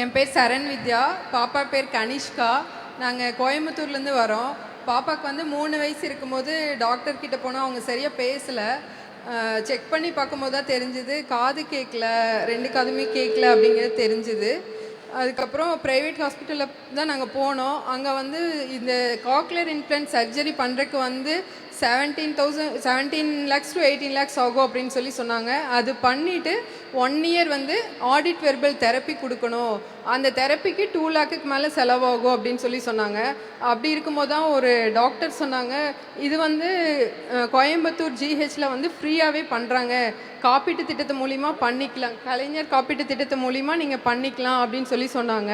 என் பேர் சரண் வித்யா. பாப்பா பேர் கனிஷ்கா. நாங்கள் கோயம்புத்தூர்லேருந்து வரோம். பாப்பாவுக்கு வந்து மூணு வயசு இருக்கும்போது டாக்டர் கிட்ட போனால் அவங்க சரியாக பேசலை. செக் பண்ணி பார்க்கும்போது தான் தெரிஞ்சுது. காது கேட்கல ரெண்டு காதுமே கேட்கல அப்படிங்கிறது தெரிஞ்சுது. அதுக்கப்புறம் ப்ரைவேட் ஹாஸ்பிட்டலில் தான் நாங்கள் போனோம். அங்கே வந்து இந்த காக்லர் இம்ப்ளான்ட் சர்ஜரி பண்ணுறதுக்கு வந்து seventeen thousand seventeen lakhs to eighteen lakhs ஆகும் அப்படின்னு சொல்லி சொன்னாங்க. அது பண்ணிவிட்டு ஒன் இயர் வந்து ஆடிட் வெர்பல் தெரப்பி கொடுக்கணும். அந்த தெரப்பிக்கு டூ லேக்குக்கு மேலே செலவாகும் அப்படின்னு சொல்லி சொன்னாங்க. அப்படி இருக்கும்போது தான் ஒரு டாக்டர் சொன்னாங்க இது வந்து கோயம்புத்தூர் ஜிஹெச்சில் வந்து ஃப்ரீயாகவே பண்ணுறாங்க காப்பீட்டு திட்டத்து மூலிமா பண்ணிக்கலாம். கலைஞர் காப்பீட்டு திட்டத்து மூலிமா நீங்கள் பண்ணிக்கலாம் அப்படின்னு சொல்லி சொன்னாங்க.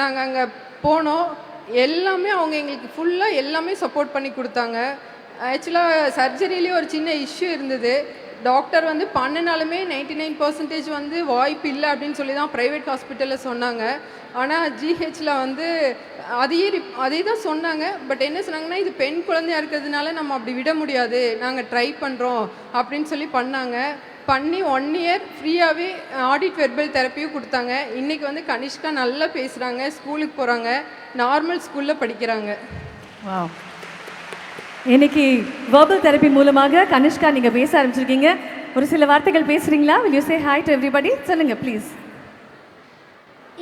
நாங்கள் அங்கே போனோம். எல்லாமே அவங்க எங்களுக்கு ஃபுல்லாக எல்லாமே சப்போர்ட் பண்ணி கொடுத்தாங்க. ஆக்சுவலாக சர்ஜரியிலே ஒரு சின்ன இஷ்யூ இருந்தது. டாக்டர் வந்து பண்ணினாலுமே நைன்டி நைன் பர்சன்டேஜ் வந்து வாய்ப்பு இல்லை அப்படின்னு சொல்லி தான் ப்ரைவேட் ஹாஸ்பிட்டலில் சொன்னாங்க ஆனால் ஜிஹெச்சில் வந்து அதையே அதே தான் சொன்னாங்க. பட் என்ன சொன்னாங்கன்னா இது பெண் குழந்தையா இருக்கிறதுனால நம்ம அப்படி விட முடியாது. நாங்கள் ட்ரை பண்ணுறோம் அப்படின்னு சொல்லி பண்ணாங்க. பண்ணி ஒன் இயர் ஃப்ரீயாகவே ஆடிட் வெர்பல் தெரப்பியும் கொடுத்தாங்க. இன்றைக்கி வந்து கனிஷ்கா நல்லா பேசுகிறாங்க ஸ்கூலுக்கு போகிறாங்க நார்மல் ஸ்கூலில் படிக்கிறாங்க. இன்னைக்கு வெர்பல் தெரப்பி மூலமாக கனிஷ்கா நீங்க பேச ஆரம்பிச்சிருக்கீங்க. ஒரு சில வார்த்தைகள் பேசுறீங்களா? Will you say hi to everybody? சொல்லுங்க ப்ளீஸ்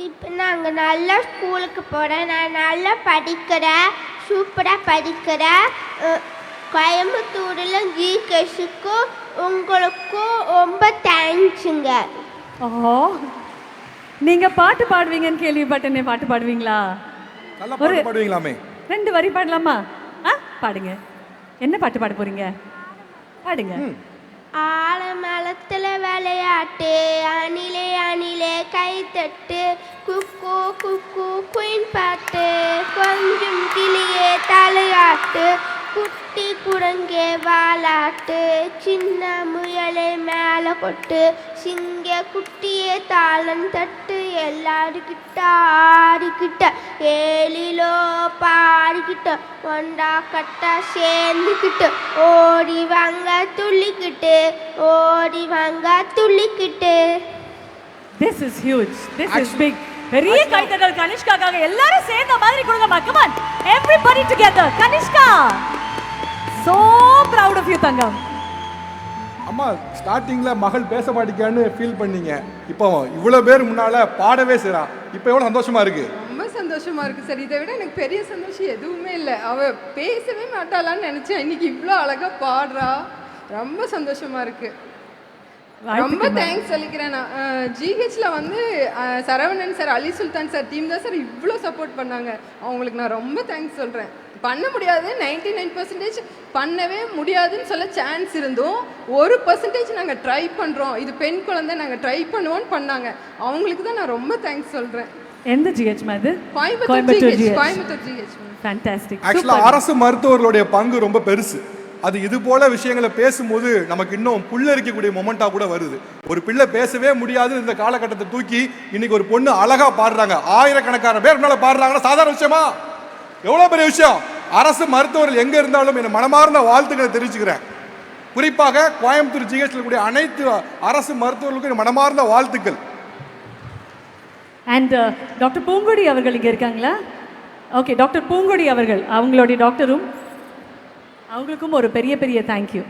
இப்போ நாங்கள் நல்லா ஸ்கூலுக்கு போகிறேன் நான் நல்லா படிக்கிறேன். சூப்பராக படிக்கிறேன். கோயம்புத்தூரில் ஜிகேஷுக்கும் உங்களுக்கும் ரொம்ப தேங்க்ஸுங்க ஓ நீங்க பாட்டு பாடுவீங்கன்னு கேள்விப்பட்டேனே. பாட்டு பாடுவீங்களா? நல்லா பாட்டு பாடுவீங்களாமே. ரெண்டு வரி பாடலாமா? ஆ பாடுங்க. என்ன பாட்டு பாட போறீங்க? பாடுங்க. ஆலமரத்தில் விளையாட்டு அணிலே அணிலே கைத்தட்டு குக்கு குக்கு குயின் பாட்டு கொஞ்சம் கிளியே தலையாட்டு குட்டி குரங்கே வாலாட்டு சின்ன முயலே மேலே கொட்டு சிங்க குட்டியே தாளம் தட்டு எல்லாருக்கிட்ட ஆடிக்கிட்ட ஏழிலோ பாடிக்கிட்ட ஒண்டா கட்டா சேர்ந்துக்கிட்டு ஓடி வாங்க துள்ளிக்கிட்டு ஓடி வாங்க துள்ளிக்கிட்டு. This is huge this is big பெரிய கைத்தட்டல் கனிஷ்காக்காக எல்லாரும் சேர்ந்த மாதிரி கொடுங்கம்மா come on everybody together Kanishka! You தங்கம். அம்மா ஸ்டார்டிங்ல மகள் பேச மாட்டேங்கான்னு ஃபீல் பண்ணீங்க. இப்போ இவ்வளோ பேர் முன்னால பாடவே செய்றா. இப்போ எவ்வளோ சந்தோஷமா இருக்கு? ரொம்ப சந்தோஷமா இருக்கு சார். இதை விட எனக்கு பெரிய சந்தோஷம் எதுவுமே இல்லை. அவ பேசவே மாட்டாளான்னு நினைச்சேன். இன்னைக்கு இவ்வளோ அழகா பாடுறா. ரொம்ப சந்தோஷமா இருக்கு. ரொம்ப தேங்க்ஸ் சொல்லிக்கிறேன் நான். ஜிஹெச்ல வந்து Saravanan sir Ali Sultan sir team தான் சார் இவ்வளோ சப்போர்ட் பண்ணாங்க. அவங்களுக்கு நான் ரொம்ப தேங்க்ஸ் சொல்கிறேன் பண்ண முடியாது நைன்டி நைன் பர்சன்டேஜ் பண்ணவே முடியாதுன்னு சொல்ல சான்ஸ் இருந்தும் ஒரு பர்சன்டேஜ் நாங்கள் ட்ரை பண்ணுறோம் இது பெண் குழந்தை நாங்கள் ட்ரை பண்ணுவோம்னு பண்ணாங்க. அவங்களுக்கு தான் நான் ரொம்ப தேங்க்ஸ் சொல்கிறேன் எந்த ஜிஹெச் அது Coimbatore GH Coimbatore GH fantastic ஆக்சுவலாக அரசு மருத்துவர்களுடைய பங்கு ரொம்ப பெருசு. அது இது போல விஷயங்களை பேசும்போது நமக்கு இன்னும் புல்லரிக்கக்கூடிய மொமெண்டா கூட வருது. ஒரு பிள்ளை பேசவே முடியாது இந்த காலகட்டத்தை தூக்கி இன்னைக்கு ஒரு பொண்ணு அழகா பாடுறாங்க. ஆயிரக்கணக்கான பேர் முன்னால பாடுறாங்கன்னா சாதாரண விஷயமா? எவ்வளவு பெரிய விஷயம்? அரசு மருத்துவர்கள் எங்க இருந்தாலும் என் மனமார்ந்த வாழ்த்துக்களை தெரிவிச்சுக்கிறேன். குறிப்பாக கோயம்புத்தூர் ஜிஹெச்ல கூடிய அனைத்து அரசு மருத்துவர்களுக்கும் மனமார்ந்த வாழ்த்துக்கள். அண்ட் டாக்டர் பூங்கொடி அவர்கள் இங்கே இருக்காங்களா? ஓகே டாக்டர் பூங்கொடி அவர்கள் அவங்களுடைய டாக்டரும் அவங்களுக்கும் ஒரு பெரிய பெரிய தேங்க்யூ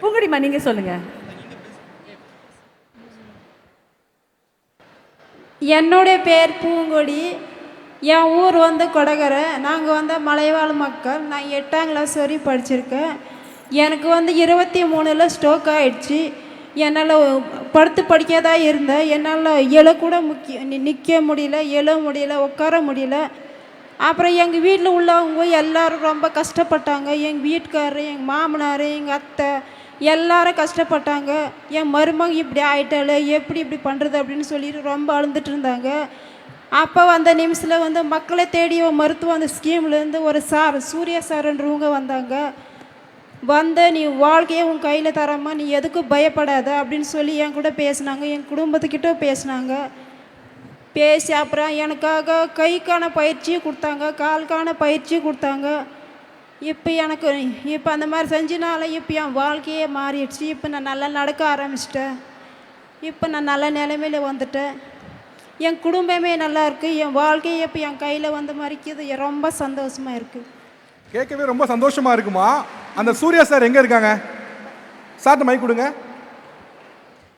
பூங்கடிமா நீங்கள் சொல்லுங்கள் என்னுடைய பேர் பூங்கொடி. என் ஊர் வந்து கொடகரை. நாங்கள் வந்து மலைவாழ் மக்கள். நான் எட்டாம் கிளாஸ் வரையும் படிச்சிருக்கேன். எனக்கு வந்து இருபத்தி மூணில் ஸ்ட்ரோக் ஆகிடுச்சு என்னால் படுத்து படிக்க தான் இருந்தேன். என்னால் எழ கூட முக்கிய நிற்க முடியல எழ முடியல உட்கார முடியல. அப்புறம் எங்கள் வீட்டில் உள்ளவங்க எல்லாரும் ரொம்ப கஷ்டப்பட்டாங்க. எங்கள் வீட்டுக்காரரு எங்கள் மாமனார் எங்கள் அத்தை எல்லாரும் கஷ்டப்பட்டாங்க. என் மருமக இப்படி ஆயிட்டாள் எப்படி இப்படி பண்ணுறது அப்படின்னு சொல்லிட்டு ரொம்ப அழுந்துட்டு இருந்தாங்க. அப்போ அந்த நிமிஷத்தில் வந்து மக்களை தேடி மருத்துவம் அந்த ஸ்கீம்லேருந்து ஒரு சார் சூர்யா சார்ன்றவங்க வந்தாங்க. வந்த நீ வாழ்க்கையை உன் கையில் தரமா நீ எதுக்கும் பயப்படாத அப்படின்னு சொல்லி என் கூட பேசினாங்க. என் குடும்பத்துக்கிட்ட பேசினாங்க. பேசி அப்புறம் எனக்காக கைக்கான பயிற்சியும் கொடுத்தாங்க கால்கான பயிற்சியும் கொடுத்தாங்க. இப்போ எனக்கு இப்போ அந்த மாதிரி செஞ்சனால இப்போ என் வாழ்க்கையே மாறிடுச்சு. இப்போ நான் நல்லா நடக்க ஆரம்பிச்சிட்டேன். இப்போ நான் நல்ல நிலைமையில் வந்துட்டேன். என் குடும்பமே நல்லா இருக்குது என் வாழ்க்கையே இப்போ என் கையில் வந்து மறிக்குது ரொம்ப சந்தோஷமாக இருக்குது கேட்கவே ரொம்ப சந்தோஷமாக இருக்குமா? அந்த சூர்யா சார் எங்கே இருக்காங்க? சார்ட்ட மைக் கொடுங்க.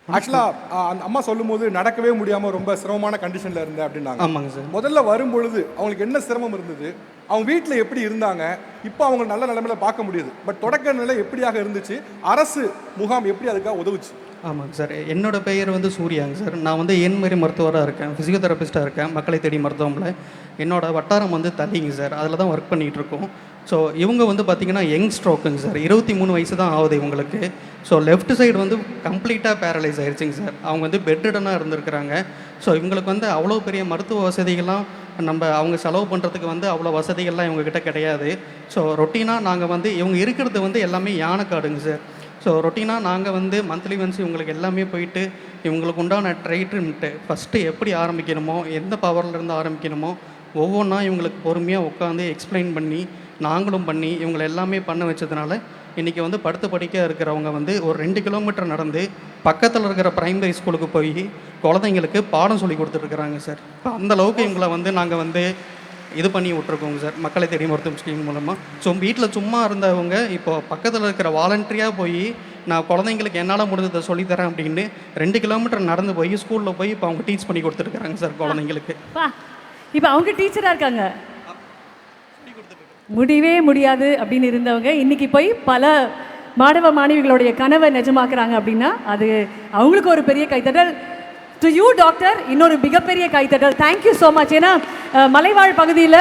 ஆக்சுவலா அந்த அம்மா சொல்லும்போது நடக்கவே முடியாம ரொம்ப சிரமமான கண்டிஷன்ல இருந்தேன் அப்படின்னாங்க. ஆமாங்க சார். முதல்ல வரும்பொழுது அவங்களுக்கு என்ன சிரமம் இருந்தது? அவங்க வீட்டில் எப்படி இருந்தாங்க? இப்போ அவங்க நல்ல நிலைமையில பார்க்க முடியுது. பட் தொடக்க நிலை எப்படியாக இருந்துச்சு? அரசு முகாம் எப்படி அதுக்காக உதவுச்சு? ஆமாங்க சார். என்னோட பெயர் வந்து சூர்யாங்க சார். நான் வந்து என்மாரி மருத்துவராக இருக்கேன். ஃபிசியோதெரபிஸ்ட்டாக இருக்கேன். மக்களை தேடி மருத்துவமில் என்னோட வட்டாரம் வந்து தள்ளிங்க சார். அதில் தான் ஒர்க் பண்ணிகிட்டு இருக்கோம். ஸோ இவங்க வந்து பார்த்திங்கன்னா யங் ஸ்ட்ரோக்குங்க சார். இருபத்தி மூணு வயசு தான் ஆகுது இவங்களுக்கு. ஸோ லெஃப்ட் சைடு வந்து கம்ப்ளீட்டாக பேரலைஸ் ஆயிடுச்சுங்க சார். அவங்க வந்து பெட்ரிடனாக இருந்திருக்கிறாங்க. ஸோ இவங்களுக்கு வந்து அவ்வளோ பெரிய மருத்துவ வசதிகள்லாம் நம்ம அவங்க செலவு பண்ணுறதுக்கு வந்து அவ்வளோ வசதிகள்லாம் இவங்கக்கிட்ட கிடையாது. ஸோ ரொட்டீனாக நாங்கள் வந்து இவங்க இருக்கிறது வந்து எல்லாமே யானைக்காடுங்க சார். ஸோ ரொட்டீனாக நாங்கள் வந்து மந்த்லி ஒன்ஸ் இவங்களுக்கு எல்லாமே போயிட்டு இவங்களுக்கு உண்டான ட்ரைட்மெண்ட்டு ஃபஸ்ட்டு எப்படி ஆரம்பிக்கணுமோ எந்த பவர்லேருந்து ஆரம்பிக்கணுமோ ஒவ்வொன்றா இவங்களுக்கு பொறுமையாக உட்காந்து எக்ஸ்பிளைன் பண்ணி நாங்களும் பண்ணி இவங்களை எல்லாமே பண்ண வச்சதுனால இன்றைக்கி வந்து படுத்து படிக்க இருக்கிறவங்க வந்து ஒரு ரெண்டு கிலோமீட்டர் நடந்து பக்கத்தில் இருக்கிற பிரைமரி ஸ்கூலுக்கு போய் குழந்தைங்களுக்கு பாடம் சொல்லி கொடுத்துட்ருக்குறாங்க சார் இப்போ அந்த அளவுக்கு இவங்களை வந்து நாங்கள் வந்து இது பண்ணி விட்ருக்கோங்க சார். மக்களை தேடி மருத்துவம் ஸ்கீம் மூலமாக ஸோ வீட்டில் சும்மா இருந்தவங்க இப்போ பக்கத்தில் இருக்கிற வாலண்டரியாக போய் நான் குழந்தைங்களுக்கு என்னால் முடிஞ்சதை சொல்லித்தரேன் அப்படின்னு ரெண்டு கிலோமீட்டர் நடந்து போய் ஸ்கூலில் போய் இப்போ அவங்க டீச் பண்ணி கொடுத்துருக்குறாங்க சார் குழந்தைங்களுக்கு. இப்போ அவங்க டீச்சராக இருக்காங்க. முடியவே முடியாது அப்படின்னு இருந்தவங்க இன்னைக்கு போய் பல மாணவ மாணவிகளுடைய கனவை நிஜமாக்குறாங்க அப்படின்னா அது அவங்களுக்கு ஒரு பெரிய கைத்தட்டல். டு யூ டாக்டர் இன்னொரு மிகப்பெரிய கைத்தட்டல் தேங்க்யூ ஸோ மச் ஏன்னா மலைவாழ் பகுதியில்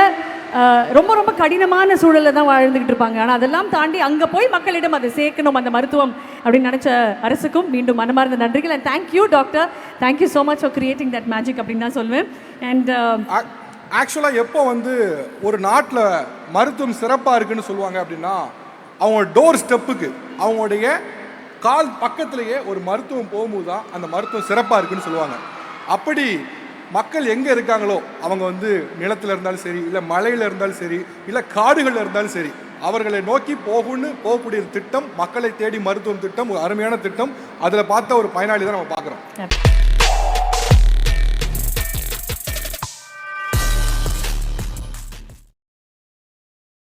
ரொம்ப ரொம்ப கடினமான சூழலில் தான் வாழ்ந்துகிட்டு இருப்பாங்க. ஆனால் அதெல்லாம் தாண்டி அங்கே போய் மக்களிடம் அதை சேர்க்கணும் அந்த மருத்துவம் அப்படின்னு நினச்ச அரசுக்கும் மீண்டும் மனமார்ந்த நன்றிகள். And thank you doctor thank you so much for creating that magic அப்படின்னு தான் சொல்லுவேன் அண்ட் ஆக்சுவலாக எப்போ வந்து ஒரு நாட்டில் மருத்துவம் சிறப்பாக இருக்குன்னு சொல்லுவாங்க அப்படின்னா அவங்க டோர் ஸ்டெப்புக்கு அவங்களுடைய கால் பக்கத்திலேயே ஒரு மருத்துவம் போகும்போது தான் அந்த மருத்துவம் சிறப்பாக இருக்குன்னு சொல்லுவாங்க. அப்படி மக்கள் எங்கே இருக்காங்களோ அவங்க வந்து நிலத்தில் இருந்தாலும் சரி இல்லை மலையில் இருந்தாலும் சரி இல்லை காடுகளில் இருந்தாலும் சரி அவர்களை நோக்கி போகும்னு போகக்கூடிய திட்டம் மக்களை தேடி மருத்துவம் திட்டம் ஒரு அருமையான திட்டம் அதில் பார்த்த ஒரு பயனாளி தான் நம்ம பார்க்குறோம்.